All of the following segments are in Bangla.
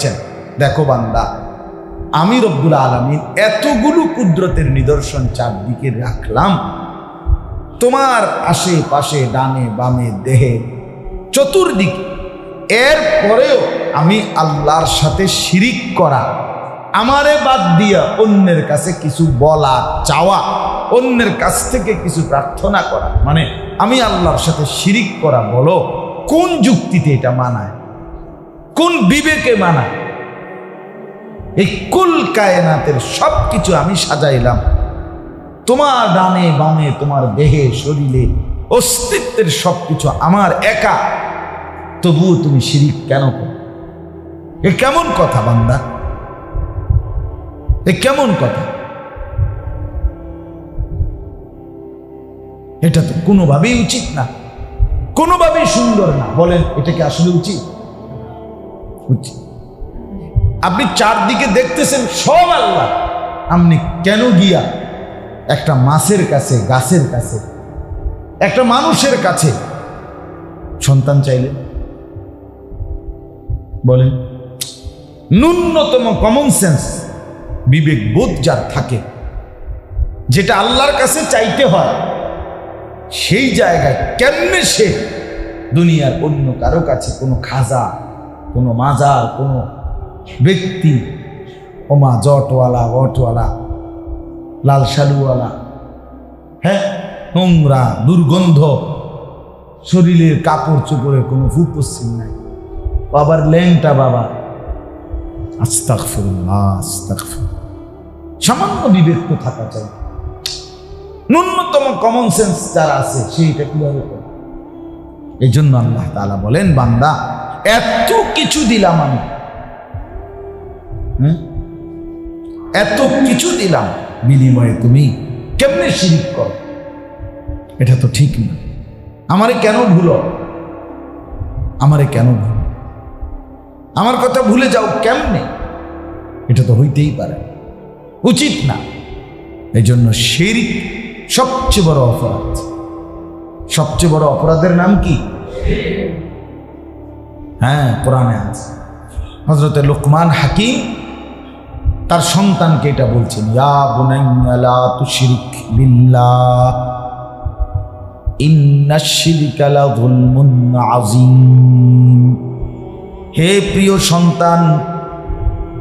বলছেন, দেখো বান্দা আমি রব্বুল আলমিন এতগুলো কুদরতের নিদর্শন চারদিকে রাখলাম। তোমার আশেপাশে ডানে বামে দেহে চতুর্দিকে। এর পরেও আমি আল্লাহর সাথে শিরিক করা আমারে বাদ দিয়া অন্যের কাছে কিছু বলা চাওয়া অন্যের কাছ থেকে কিছু প্রার্থনা করা। মানে আমি আল্লাহর সাথে শিরিক করা বলো কোন যুক্তিতে এটা মানায়? কোন বিবেকে মানায় এই কুল কায়নাতের সব কিছু আমি সাজাইলাম। তোমার ডানে বামে, তোমার দেহে, শরীরে, অস্তিত্বের সব কিছু আমার একা। তবুও তুমি শিরিক কেন করো? এ কেমন কথা বান্দা? এ কেমন কথা? এটা তো কোনোভাবেই উচিত না। কোনোভাবেই সুন্দর না। বলেন, এটা কি আসলে উচিত? আপনি চারদিকে দেখতেছেন সব আল্লাহ। আপনি কেন গিয়া একটা মাছের কাছে, গাছের কাছে, একটা মানুষের কাছে সন্তান চাইলে বলেন, ন্যূনতম কমন সেন্স বিবেক বোধ যার থাকে, যেটা আল্লাহর কাছে চাইতে হয়, সেই জায়গায় কেমনে সে দুনিয়ার অন্য কারও কাছে কোনো খাজা কোনো মাজার, কোনো ব্যক্তি, ওমা জটওয়ালা বটওয়ালা লাল শালুওয়ালা হ্যাঁ? নোংরা, দুর্গন্ধ, শরীরের কাপড় চোপড়ে কোনো ভূপশ্চিম নাই। বাবার ল্যাংটা বাবা। সামান্য বিবেক তো থাকা চাই। ন্যূনতম কমন সেন্স যারা আছে, সেইটা কীভাবে এই জন্য আল্লাহ তালা বলেন, বান্দা এত কিছু দিলাম আমি? এত কিছু দিলাম। বিনিময়ে তুমি কেমনে শিরিক কর? এটা তো ঠিক না। আমারে কেন ভুল? আমারে কেন ভুল? আমার কথা ভুলে যাও কেমনে? এটা তো হইতেই পারে। উচিত না। এই জন্য শিরিক সবচেয়ে বড় অপরাধ। সবচেয়ে বড় অপরাধের নাম কি? হ্যাঁ কোরআনে আছে। হজরতে লোকমান হাকিম তার সন্তানকে এটা বলছেন, ইয়া বুনাইয়া লা তুশরিক বিল্লাহ, ইন্না শিরকা লা যুলমুন আযীম। হে প্রিয় সন্তান,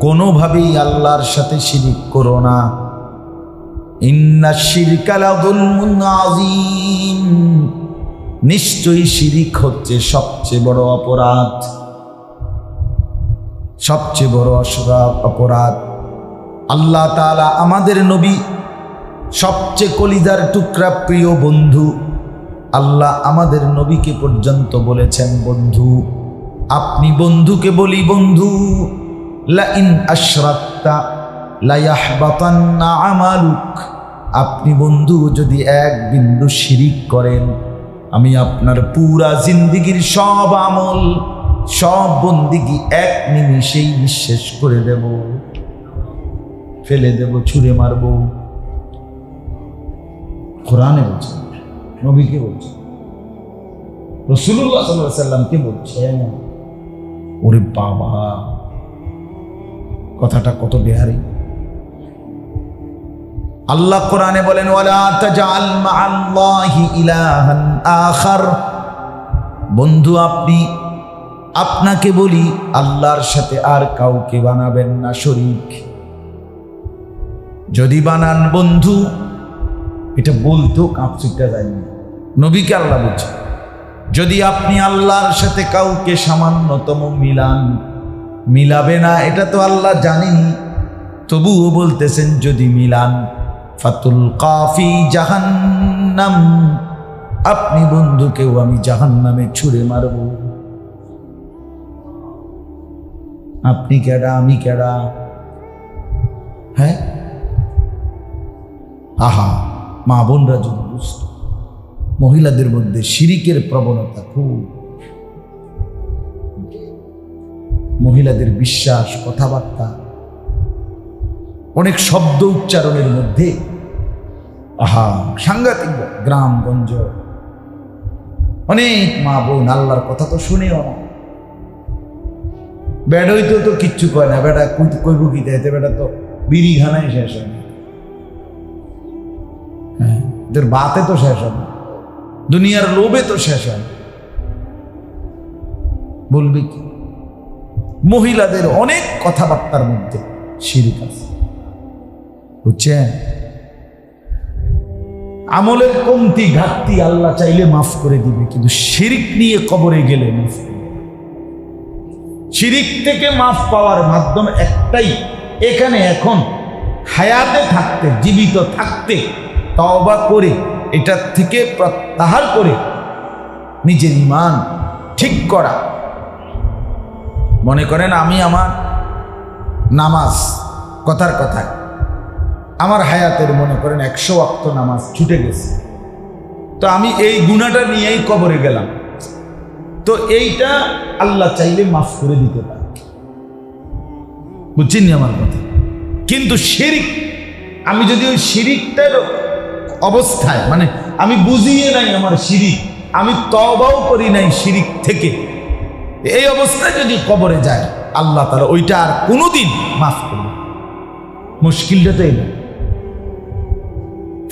কোনোভাবেই আল্লাহর সাথে শিরিক করো না। ইন্না শিরকা লা যুলমুন আযীম। নিশ্চয়ই শিরিক হচ্ছে সবচেয়ে বড় অপরাধ। সবচেয়ে বড় অসরাধ অপরাধ। আল্লাহ তাআলা আমাদের নবী সবচেয়ে কলিজার টুকরা প্রিয় বন্ধু। আল্লাহ আমাদের নবীকে পর্যন্ত বলেছেন, বন্ধু, আপনি বন্ধুকে বলি বন্ধু লা ইন আশরাক্তা লা ইয়াহবাতান্না আমালুক। আপনি বন্ধু যদি এক বিন্দু শিরিক করেন আমি আপনার পুরা জিন্দিগির সব আমল, সব বন্দিগি এক নিমিষেই নিঃশেষ করে দেব। ফেলে দেব, ছুঁড়ে মারব। কোরআনে বলছে, নবীকে বলছে রসুল্লাহ সাল্লামকে বলছে ওরে বাবা, কথাটা কত বেহারি। আল্লাহ কোরআনে বলেন বন্ধু, আপনি, আপনাকে বলি, আল্লাহর সাথে আর কাউকে বানাবেন না শরিক। যদি বানান বন্ধু, এটা বলতেও কাঁপচিটা যায়নি নবীকে আল্লাহ বলছে, যদি আপনি আল্লাহর সাথে কাউকে সামান্যতম মিলান, মিলাবে না, এটা তো আল্লাহ জানেনি তবুও বলতেছেন, যদি মিলান ফাতুল জাহান্নাম। আপনি বন্ধুকেও আমি জাহান্নামে ছুঁড়ে মারব। আপনি কেডা, আমি কেডা? হ্যাঁ? আহা, মা বোনরা যদি বুঝত, মহিলাদের মধ্যে শিরিকের প্রবণতা খুব। মহিলাদের বিশ্বাস, কথাবার্তা অনেক শব্দ উচ্চারণের মধ্যে। আহা, সাংঘাতিক গ্রামগঞ্জ। অনেক মা বোন, আল্লাহর কথা তো শুনেও। না ব্যাড হইতেও তো কিচ্ছু কয় না বেটা কইব কি দেয় বেটা তো বিড়ি খানাই শেষ না। হ্যাঁ বাতে তো শেষ হয় দুনিয়ার লোভে তো শেষ হয় বলবি কি? মহিলাদের অনেক কথাবার্তার মধ্যে শিরিক আছে। বুঝছেন? আমলের কমতি, ঘাটতি আল্লাহ চাইলে মাফ করে দিবে, কিন্তু শিরিক নিয়ে কবরে গেলে মাফ শিরিক থেকে মাফ পাওয়ার মাধ্যম একটাই, এখানে এখন হায়াতে থাকতে, জীবিত থাকতে, তওবা করে, এটার থেকে প্রত্যাহার করে নিজের ইমান ঠিক করা। মনে করেন আমি আমার নামাজ কথার কথায় আমার হায়াতের মনে করেন একশো অক্ত নামাজ ছুটে গেছে। তো আমি এই গুণাটা নিয়েই কবরে গেলাম। তো এইটা আল্লাহ চাইলে মাফ করে দিতে পারে। বুঝছেন আমার কথা? কিন্তু শিরিক, আমি যদি ওই শিরিকটার অবস্থায় মানে আমি বুঝিয়ে নাই আমার শিরিক, আমি তবাও করি নাই শিরিক থেকে, এই অবস্থায় যদি কবরে যায়, আল্লাহ তারা ওইটা আর কোনোদিন মাফ করবে। মুশকিলটা তো এটা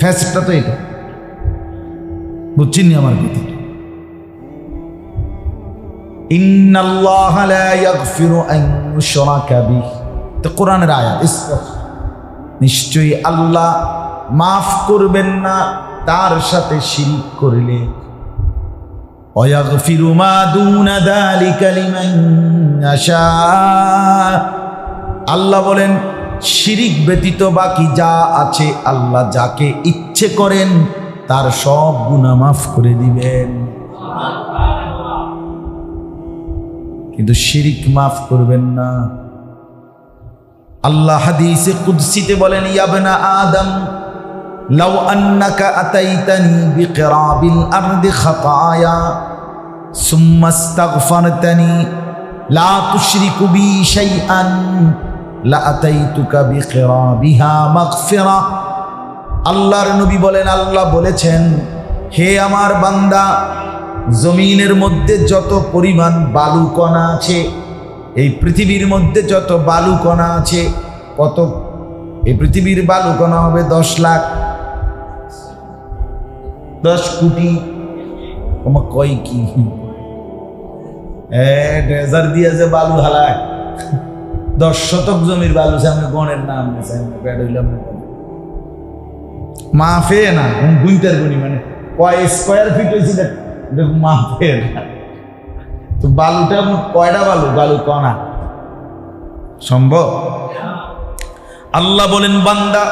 ফ্যাসটা তো এটা বুঝছেন নি আমার কথা إن الله لا يغفر أن يشرك به তো কোরআনের আয়াত স্পষ্ট নিশ্চয়ই আল্লাহ মাফ করবেন না তার সাথে শিরিক করলে ويغفر ما دون ذلك لمن يشاء আল্লাহ বলেন শিরিক ব্যতীত বাকি যা আছে আল্লাহ যাকে ইচ্ছে করেন, তার সব গুনাহ মাফ করে দিবেন। কিন্তু শিরিক মাফ করবেন না। আল্লাহ হাদিসে কুদসিতে বলেন ইয়াবনা আদম, লাউ আন্নাকা আতাইতানি বিকিরাবিল আরদি খাতায়া, সুম্মা আস্তাগফারতানি লা তুশরিকু বি শাইআন। আল্লাহর নবী বলেন, আল্লাহ বলেছেন, হে আমার বান্দা, জমিনের মধ্যে যত পরিমাণ বালুকণা আছে, এই পৃথিবীর মধ্যে যত বালুকণা আছে, কত এই পৃথিবীর বালুকণা হবে দশ লাখ, দশ কোটি তোমার কয় কি? ড্রেজার দিয়ে যে বালু হালায়। দশ শতক জমির বালু সামনে গণের নাম সামনে হইলাম মাফে না গুইতার গুনি মানে কয় স্কোয়ার ফিট হয়েছিল মাফে না। তো বালুটা কয়টা বালু? বালু কণা। সম্ভব? আল্লাহ বলেন, বান্দা,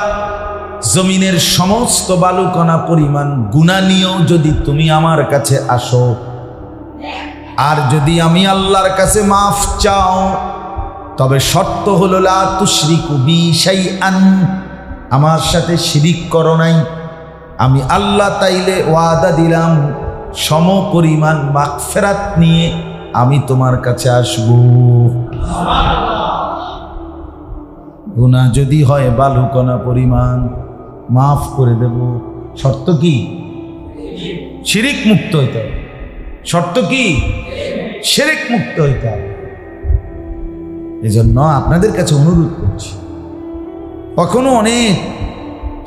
জমিনের সমস্ত বালুকণা পরিমাণ গুণা নিয়েও যদি তুমি আমার কাছে আসো, আর যদি আমি আল্লাহর কাছে মাফ চাও তবে শর্ত হলো, লা তুশরিকু বি শাইআন। আমার সাথে শিরিক করো নাই। আমি আল্লাহ তাইলে ওয়াদা দিলাম সম পরিমাণ মাগফেরাত নিয়ে আমি তোমার কাছে আসব। গুণা যদি হয়, বালুকণা পরিমাণ মাফ করে দেব। শর্ত কি? শিরিক মুক্ত হইতে হবে। শর্ত কি? শিরিক মুক্ত হইতে হবে। এজন্য আপনাদের কাছে অনুরোধ করছি। কখনো অনেক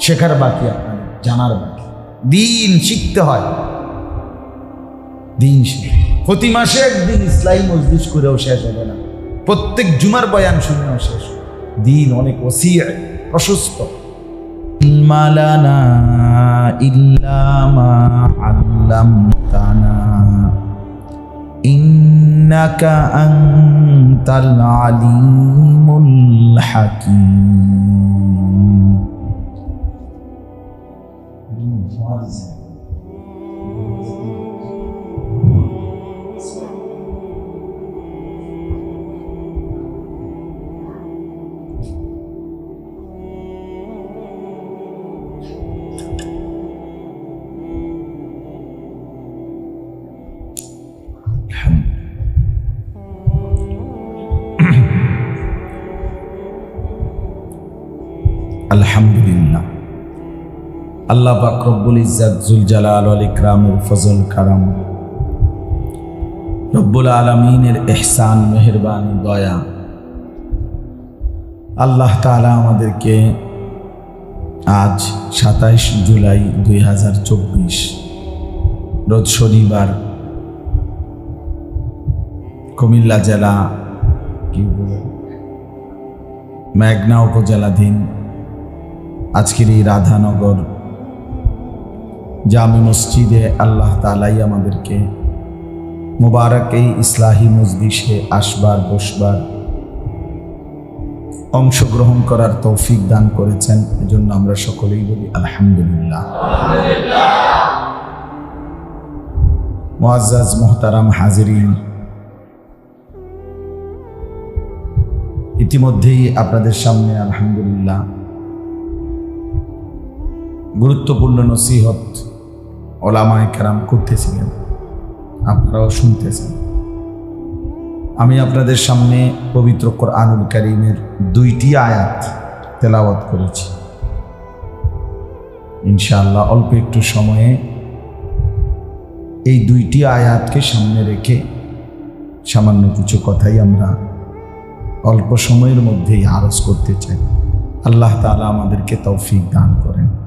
শেখার বাকি আপনাদের, জানার বাকি। দিন শিখতে হয়। দিন প্রতি মাসে একদিন ইসলামী মজলিস করেও শেষ হবে না। প্রত্যেক জুমার বয়ান শুনেও শেষ। দিন অনেক ওসিয়া প্রশস্ত মালানা ইল্লামা আল্লামতানা। ইন্নাকা أنت العليم الحكيم. আলহামদুলিল্লাহ। আল্লাহ পাক রব্বুল ইজ্জাত জালাল আল ইকরামের ফজল, কারাম। রব্বুল আলমিনের এহসান মেহরবানি, দয়া। আল্লাহ তালা আমাদেরকে আজ সাতাইশ জুলাই দুই হাজার চব্বিশ, রোজ শনিবার, কুমিল্লা জেলা, কি মেঘনা উপজেলাধীন আজকের এই রাধানগর জামে মসজিদে আল্লাহ তালাই আমাদেরকে মুবারক এই ইসলাহী মজলিসে আসবার, বসবার অংশগ্রহণ করার তৌফিক দান করেছেন। এজন্য আমরা সকলেই বলি আলহামদুলিল্লাহ। মুআজ্জাজ মোহতারাম হাজিরিন, ইতিমধ্যেই আপনাদের সামনে আলহামদুলিল্লাহ গুরুত্বপূর্ণ নসিহত ওলামায় কেরাম করতেছিলেন। আপনারাও শুনতেছেন। আমি আপনাদের সামনে পবিত্র কোরআনুল করিমের দুইটি আয়াত তেলাওয়াত করেছি। ইনশাআল্লাহ অল্প একটু সময়ে এই দুইটি আয়াতকে সামনে রেখে সামান্য কিছু কথাই আমরা অল্প সময়ের মধ্যেই আরজ করতে চাই। আল্লাহ তালা আমাদেরকে তৌফিক দান করেন।